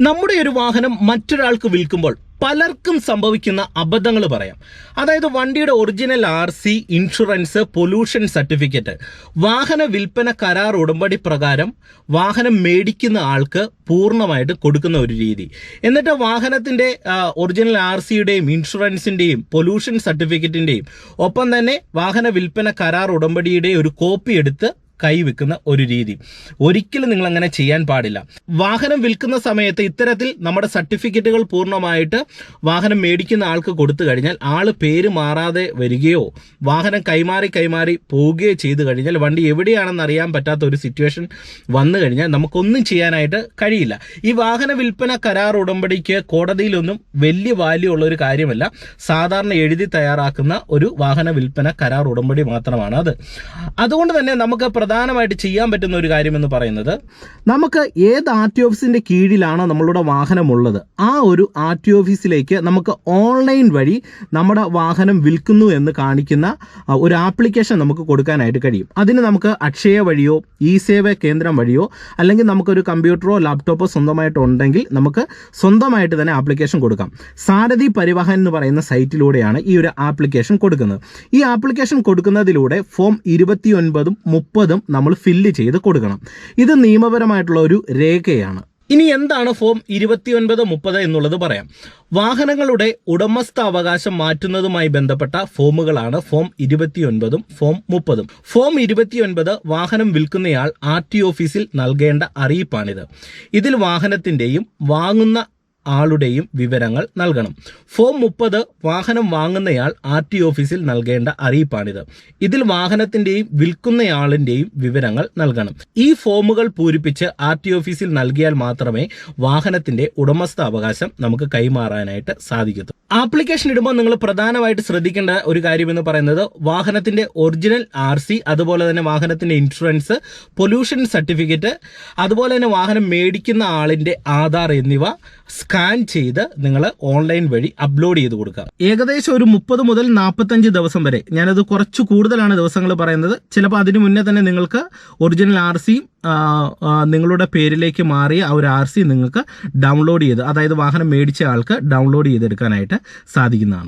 നമ്മുടെ ഒരു വാഹനം മറ്റൊരാൾക്ക് വിൽക്കുമ്പോൾ പലർക്കും സംഭവിക്കുന്ന അബദ്ധങ്ങൾ പറയാം. അതായത് വണ്ടിയുടെ original R C insurance pollution certificate വാഹന വിൽപ്പന കരാർ ഉടമ്പടി പ്രകാരം വാഹനം മേടിക്കുന്ന ആൾക്ക് പൂർണമായിട്ട് കൊടുക്കുന്ന ഒരു രീതി. എന്നിട്ട് വാഹനത്തിന്റെ ഒറിജിനൽ ആർ സിയുടെയും ഇൻഷുറൻസിന്റെയും പൊല്യൂഷൻ സർട്ടിഫിക്കറ്റിന്റെയും ഒപ്പം തന്നെ വാഹന വിൽപ്പന കരാർ ഉടമ്പടിയുടെ ഒരു കോപ്പി എടുത്ത് കൈവെക്കുന്ന ഒരു രീതി. ഒരിക്കലും നിങ്ങൾ അങ്ങനെ ചെയ്യാൻ പാടില്ല. വാഹനം വിൽക്കുന്ന സമയത്ത് ഇത്തരത്തിൽ നമ്മുടെ സർട്ടിഫിക്കറ്റുകൾ പൂർണമായിട്ട് വാഹനം മേടിക്കുന്ന ആൾക്ക് കൊടുത്തു കഴിഞ്ഞാൽ ആൾ പേര് മാറാതെ വരികയോ വാഹനം കൈമാറി കൈമാറി പോവുകയോ ചെയ്തു കഴിഞ്ഞാൽ വണ്ടി എവിടെയാണെന്ന് അറിയാൻ പറ്റാത്ത ഒരു സിറ്റുവേഷൻ വന്നു കഴിഞ്ഞാൽ നമുക്കൊന്നും ചെയ്യാനായിട്ട് കഴിയില്ല. ഈ വാഹന വിൽപ്പന കരാർ ഉടമ്പടിക്ക് കോടതിയിലൊന്നും വലിയ വാല്യൂ ഉള്ള ഒരു കാര്യമല്ല. സാധാരണ എഴുതി തയ്യാറാക്കുന്ന ഒരു വാഹന വിൽപ്പന കരാർ ഉടമ്പടി മാത്രമാണ് അത്. അതുകൊണ്ട് തന്നെ നമുക്ക് പ്രധാനമായിട്ട് ചെയ്യാൻ പറ്റുന്ന ഒരു കാര്യം എന്ന് പറയുന്നത് നമുക്ക് ഏത് ആർ ടി ഓഫീസിന്റെ കീഴിലാണോ നമ്മളുടെ വാഹനമുള്ളത് ആ ഒരു ആർ ടി ഓഫീസിലേക്ക് നമുക്ക് ഓൺലൈൻ വഴി നമ്മുടെ വാഹനം വിൽക്കുന്നു എന്ന് കാണിക്കുന്ന ഒരു ആപ്ലിക്കേഷൻ നമുക്ക് കൊടുക്കാനായിട്ട് കഴിയും. അതിന് നമുക്ക് അക്ഷയ വഴിയോ ഇ സേവ കേന്ദ്രം വഴിയോ അല്ലെങ്കിൽ നമുക്കൊരു കമ്പ്യൂട്ടറോ ലാപ്ടോപ്പോ സ്വന്തമായിട്ട് ഉണ്ടെങ്കിൽ നമുക്ക് സ്വന്തമായിട്ട് തന്നെ ആപ്ലിക്കേഷൻ കൊടുക്കാം. സാരഥി പരിവാഹൻ എന്ന് പറയുന്ന സൈറ്റിലൂടെയാണ് ഈ ഒരു ആപ്ലിക്കേഷൻ കൊടുക്കുന്നത്. ഈ ആപ്ലിക്കേഷൻ കൊടുക്കുന്നതിലൂടെ ഫോം ഇരുപത്തിയൊൻപതും മുപ്പതും നമ്മൾ ഫില്ല് ചെയ്ത് കൊടുക്കണം. ഇത് നിയമപരമായിട്ടുള്ള ഒരു രേഖയാണ്. ഇനി എന്താണ് ഫോം ഇരുപത്തിയൊൻപത് മുപ്പത് എന്നുള്ളത് പറയാം. വാഹനങ്ങളുടെ ഉടമസ്ഥാവകാശം മാറ്റുന്നതുമായി ബന്ധപ്പെട്ട ഫോമുകളാണ് ഫോം ഇരുപത്തിയൊൻപതും ഫോം മുപ്പതും. ഫോം ഇരുപത്തിയൊൻപത് വാഹനം വിൽക്കുന്നയാൾ ആർ ടി ഓഫീസിൽ നൽകേണ്ട അറിയിപ്പാണിത്. ഇതിൽ വാഹനത്തിന്റെയും വാങ്ങുന്ന ആളുടെയും വിവരങ്ങൾ നൽകണം. ഫോം മുപ്പത് വാഹനം വാങ്ങുന്നയാൾ ആർ ടി ഓഫീസിൽ നൽകേണ്ട അറിയിപ്പാണിത്. ഇതിൽ വാഹനത്തിന്റെയും വിൽക്കുന്നയാളിന്റെയും വിവരങ്ങൾ നൽകണം. ഈ ഫോമുകൾ പൂരിപ്പിച്ച് ആർ ടി ഓഫീസിൽ നൽകിയാൽ മാത്രമേ വാഹനത്തിന്റെ ഉടമസ്ഥാവകാശം നമുക്ക് കൈമാറാനായിട്ട് സാധിക്കൂ ആപ്ലിക്കേഷൻ ഇടുമ്പോൾ നിങ്ങൾ പ്രധാനമായിട്ട് ശ്രദ്ധിക്കേണ്ട ഒരു കാര്യം എന്ന് പറയുന്നത് വാഹനത്തിന്റെ ഒറിജിനൽ ആർ സി അതുപോലെ തന്നെ വാഹനത്തിന്റെ ഇൻഷുറൻസ് പൊല്യൂഷൻ സർട്ടിഫിക്കറ്റ് അതുപോലെ തന്നെ വാഹനം മേടിക്കുന്ന ആളിന്റെ ആധാർ എന്നിവ സ്കാൻ ചെയ്ത് നിങ്ങൾ ഓൺലൈൻ വഴി അപ്ലോഡ് ചെയ്ത് കൊടുക്കുക. ഏകദേശം ഒരു മുപ്പത് മുതൽ നാൽപ്പത്തഞ്ച് ദിവസം വരെ ഞാനത് കുറച്ച് കൂടുതലാണ് ദിവസങ്ങൾ പറയുന്നത്. ചിലപ്പോൾ അതിനു മുന്നേ തന്നെ നിങ്ങൾക്ക് ഒറിജിനൽ ആർ സിയും നിങ്ങളുടെ പേരിലേക്ക് മാറിയ ആ ഒരു ആർ സി നിങ്ങൾക്ക് ഡൗൺലോഡ് ചെയ്ത് അതായത് വാഹനം മേടിച്ച ആൾക്ക് ഡൗൺലോഡ് ചെയ്തെടുക്കാനായിട്ട് സാധിക്കുന്നതാണ്.